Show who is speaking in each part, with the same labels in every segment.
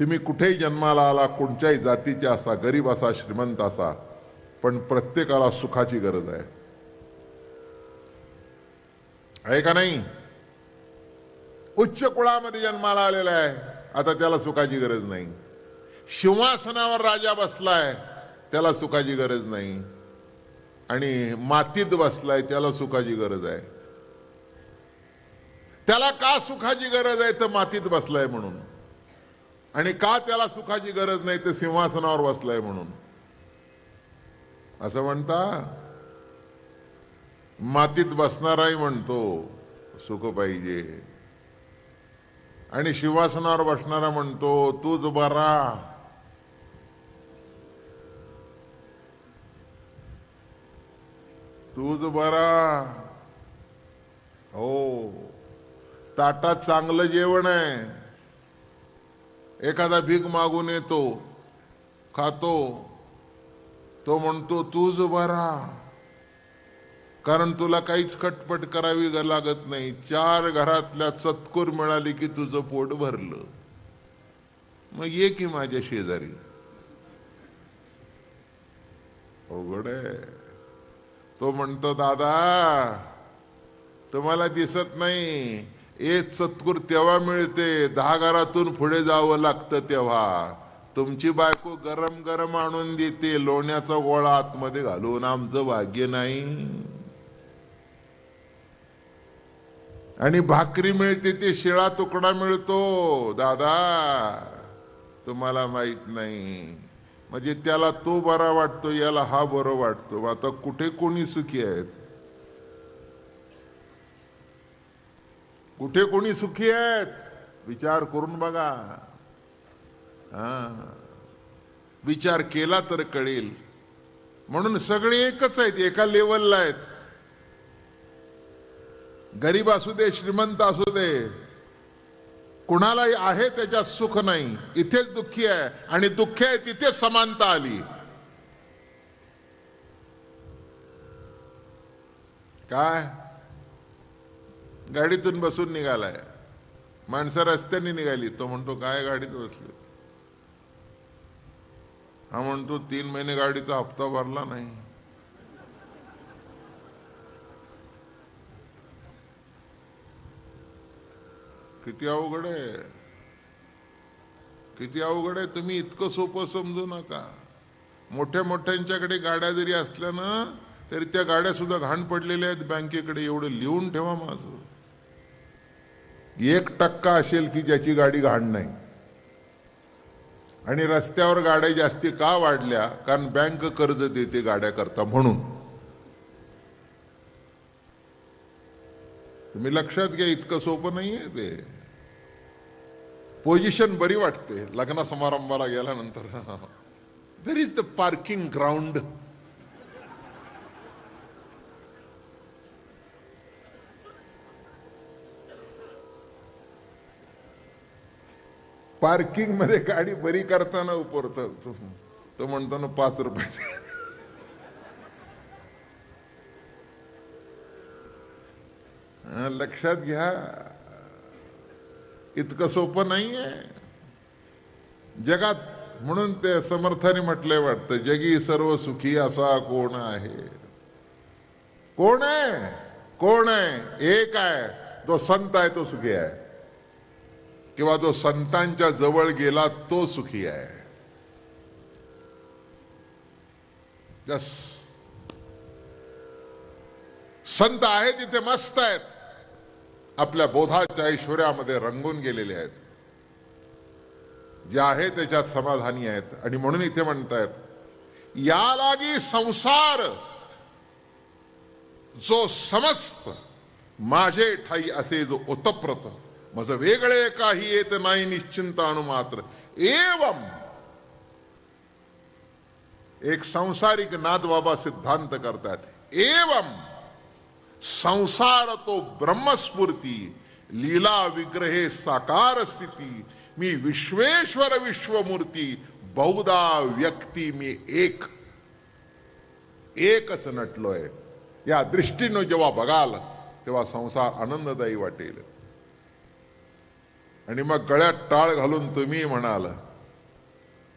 Speaker 1: तुम्ही कुठेही जन्माला आला कोणत्याही जातीचे असा गरीब असा श्रीमंत असा पण प्रत्येकाला सुखाची गरज आहे. आहे का नाही? उच्च कुळामध्ये जन्माला आलेला आहे आता त्याला सुखाची गरज नाही. सिंहासनावर राजा बसलाय त्याला सुखाची गरज नाही. आणि मातीत बसलाय त्याला सुखाची गरज आहे. त्याला का सुखाची गरज आहे? तर मातीत बसलाय म्हणून. आणि का त्याला सुखाची गरज नाही? ते सिंहासनावर बसलाय म्हणून. असं म्हणता? मातीत बसणाराही म्हणतो सुख पाहिजे. आणि शिवासनावर बसणारा म्हणतो तूच बरा तूच बरा हो. ताटात चांगलं जेवण आहे. एखादा भीक मागून येतो खातो तो म्हणतो तूच बरा कारण तुला काहीच खटपट करावी लागत नाही. चार घरातल्या सत्कूर मिळाली की तुझं पोट भरलं. मग ये की माझ्या शेजारी. अवघड आहे. तो म्हणतो दादा तुम्हाला दिसत नाही. हे सत्कूर तेव्हा मिळते दहा घरातून पुढे जावं लागतं तेव्हा. तुमची बायको गरम गरम आणून देते लोण्याचा गोळा आतमध्ये घालून आमचं भाग्य नाही. आणि भाकरी मिळते ते शिळा तुकडा मिळतो. दादा तुम्हाला माहीत नाही. म्हणजे त्याला तो बरा वाटतो याला हा बरं वाटतो. आता कुठे कोणी सुखी आहेत? कुठे कोणी सुखी आहेत? विचार करून बघा. विचार केला तर कळेल. म्हणून सगळे एकच आहेत एका लेवलला आहेत. गरीब असू दे श्रीमंत असू दे कुणालाही आहे त्याच्यात सुख नाही. इथेच दुःखी आहे आणि दुःख आहे तिथेच समानता आली. काय? गाडीतून बसून निघालाय. माणसं रस्त्याने निघाली. तो म्हणतो काय गाडीत बसले? हा म्हणतो तीन महिने गाडीचा हप्ता भरला नाही. किती अवघड आहे. किती अवघड आहे. तुम्ही इतकं सोपं समजू नका. मोठ्या मोठ्यांच्याकडे गाड्या जरी असल्या ना तरी त्या गाड्या सुद्धा घाण पडलेल्या आहेत. बँकेकडे एवढं लिहून ठेवा माझं. एक टक्का असेल की ज्याची गाडी घाण नाही. आणि रस्त्यावर गाड्या जास्ती का वाढल्या? कारण बँक कर्ज देते गाड्या करता म्हणून. तुम्ही लक्षात घ्या इतकं सोपं नाहीये ते. पोझिशन बरी वाटते. लग्न समारंभाला गेल्यानंतर. There is the parking ground पार्किंगमध्ये गाडी बरी करताना उपरत. तो म्हणतो ना पाच रुपये हा, लक्षात घ्या. इतकं सोपं नाहीये. जगात म्हणून ते समर्थाने म्हटले वाटतं जगी सर्व सुखी असा कोण आहे? कोण आहे? कोण आहे? एक आहे. जो संत आहे तो सुखी आहे. किंवा जो संतांच्या जवळ गेला तो सुखी आहे. जस संत आहे तिथे मस्त आहेत. आपल्या बोधाच्या ऐश्वर्यामध्ये रंगून गेलेले आहेत. जे आहे त्याच्यात समाधानी आहेत. आणि म्हणून इथे म्हणतायत या लागी संसार जो समस्त माझे ठाई असे जो ओतप्रत मज वेगळे काही येत नाही निश्चिंत मात्र. एवम एक सांसारिक नादबाबा सिद्धांत करतात. एवम संसार तो ब्रह्मस्फूर्ती लीला विग्रहे साकार स्थिती मी विश्वेश्वर विश्वमूर्ती बहुदा व्यक्ती मी एक. एकच नटलोय. या दृष्टीनं जेव्हा बघाल तेव्हा संसार आनंददायी वाटेल. आणि मग गळ्यात टाळ घालून तुम्ही म्हणाल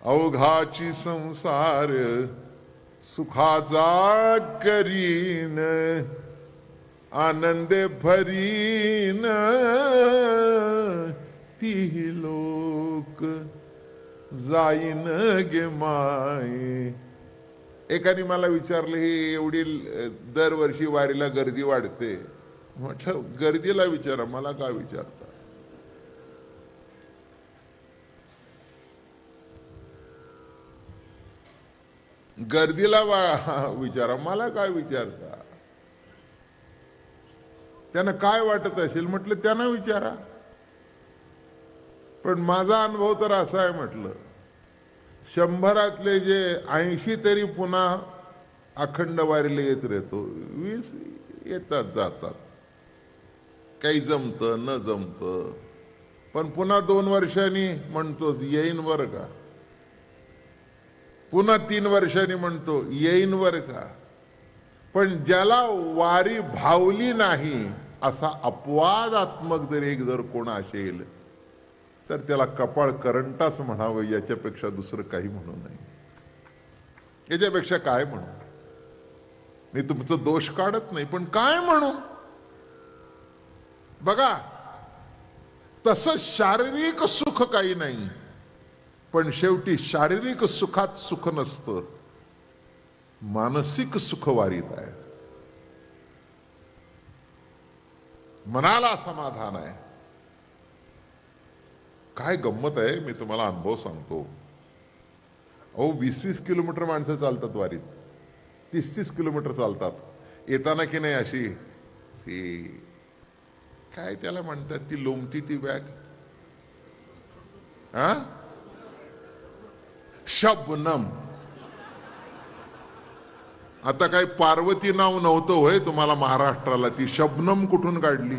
Speaker 1: अवघाची संसार सुखाचा करीन आनंदे भरीन ती लोक जाईन गे माय एकाने मला विचारलं ही एवढी दरवर्षी वारीला गर्दी वाढते. म्हटलं गर्दीला विचारा मला का विचारता? गर्दीला विचारा. मला काय विचारता? त्यांना काय वाटत असेल म्हटलं त्यांना विचारा. पण माझा अनुभव तर असा आहे म्हटलं शंभरातले जे ऐंशी तरी पुन्हा अखंड वारीला येत राहतो वीस येतात जातात. काही जमतं न जमतं. पण पुन्हा दोन वर्षांनी म्हणतोच येईन बरं का? पुन्हा तीन वर्षांनी म्हणतो येईन वर का? पण ज्याला वारी भावली नाही असा अपवादात्मक जर एक जर कोण असेल तर त्याला कपाळ करंटाच म्हणावं याच्यापेक्षा दुसरं काही म्हणू नाही याच्यापेक्षा काय म्हणू? मी तुमचं दोष काढत नाही पण काय म्हणू? बघा तसं शारीरिक सुख काही नाही. पण शेवटी शारीरिक सुखात सुख नसतं. मानसिक सुख वारीत आहे. मनाला समाधान आहे. काय गंमत आहे मी तुम्हाला अनुभव सांगतो. अहो वीस वीस किलोमीटर माणसं चालतात वारीत. तीस तीस किलोमीटर चालतात. येताना की नाही अशी ती काय त्याला म्हणतात ती लोमती ती बॅग? हा शबनम आता काय पार्वती नाव नव्हतं होय तुम्हाला महाराष्ट्राला. ती शबनम कुठून काढली?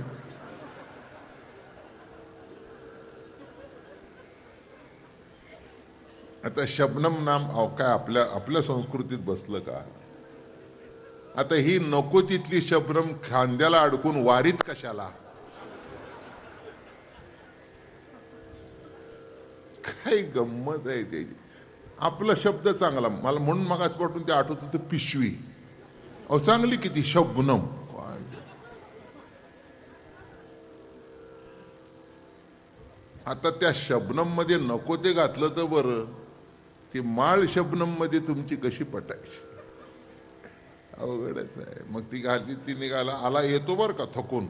Speaker 1: आता शबनम नाम अहो, काय आपल्या आपल्या संस्कृतीत बसलं का? आता ही नको तिथली शबनम खांद्याला अडकून वारीत कशाला? काय गंमत आहे त्याची? आपला शब्द चांगला. मला म्हणून मगाच वाटून ते आठवत होतं पिशवी. अहो चांगली किती? शबनम. आता त्या शबनममध्ये नको ते घातलं तर बरं. ती माळ शबनममध्ये तुमची कशी पटायची? अवघडच आहे मग ती घातली ती निघाला. आला येतो बर का? थकून.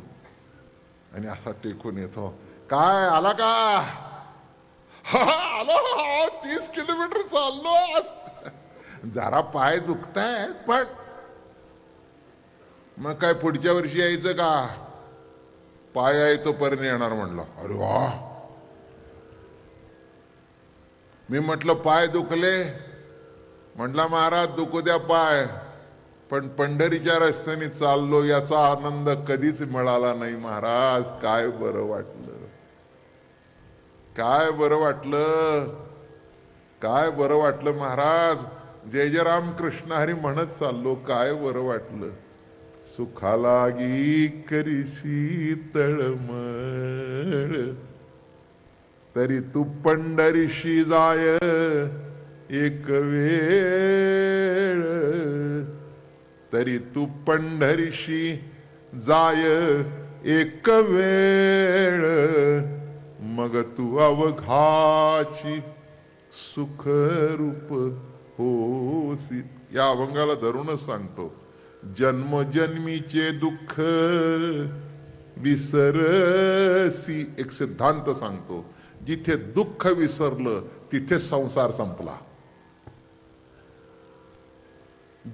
Speaker 1: आणि असा टेकून येतो. काय? आला का? हा आलो हा, तीस किलोमीटर चाललो आज. जरा पाय दुखतायत पण. मग काय पुढच्या वर्षी यायचं का? पाय आहे तो पर्यंत येणार म्हणलं. अरे वा. मी म्हटलं पाय दुखले. म्हटला महाराज दुखू द्या पाय. पण पंढरीच्या रस्त्याने चाललो याचा आनंद कधीच मिळाला नाही महाराज. काय बरं वाटलं. काय बरं वाटलं? काय बरं वाटलं महाराज? जय जय राम कृष्ण हरी म्हणत चाललो. काय बरं वाटलं? सुखालागी करीशी तळमळ. तरी तू पंढरीशी जाय एक वेळ. तरी तू पंढरीशी जाय एक वेळ. मग तू अवघाची सुखरूप होसी. या अभंगाला धरूनच सांगतो जन्मजन्मीचे दुःख विसरसी. एक सिद्धांत सांगतो जिथे दुःख विसरलं तिथे संसार संपला.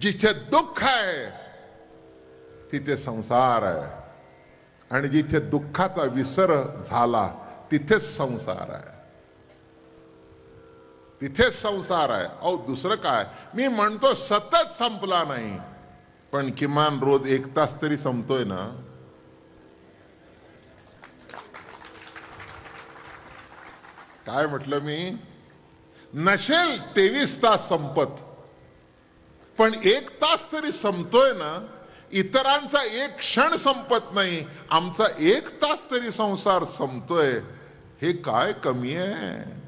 Speaker 1: जिथे दुःख आहे तिथे संसार आहे. आणि जिथे दुःखाचा विसर झाला तिथेच संसार आहे. तिथेच संसार आहे. अहो दुसरं काय? मी म्हणतो सतत संपला नाही. पण किमान रोज एक तास तरी संपतोय ना? काय म्हटलं मी? नसेल तेवीस तास संपत. पण एक तास तरी संपतोय ना? इतरांचा एक क्षण संपत नाही. आमचा एक तास तरी संसार संपतोय. हे काय कमी आहे?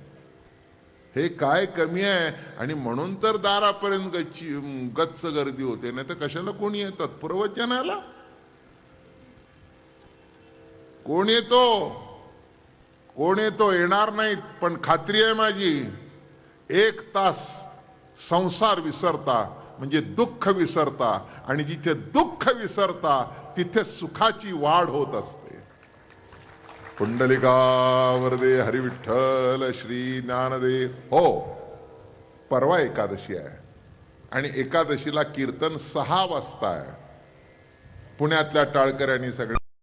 Speaker 1: हे काय कमी आहे? आणि म्हणून तर दारापर्यंत गच्ची गच्च गर्दी होते. नाही तर कशाला कोणी येतात? प्रवचनाला कोण येतो? कोण येतो? येणार नाहीत. पण खात्री आहे माझी एक तास संसार विसरता म्हणजे दुःख विसरता आणि जिथे दुःख विसरता तिथे सुखाची वाढ होत असते. पुंडलिकावरदे हरिविठ्ठल श्री ज्ञानदेव. हो परवा एकादशी आहे. आणि एकादशीला कीर्तन सहा वाजता आहे. पुण्यातल्या टाळकऱ्यांनी सगळ्या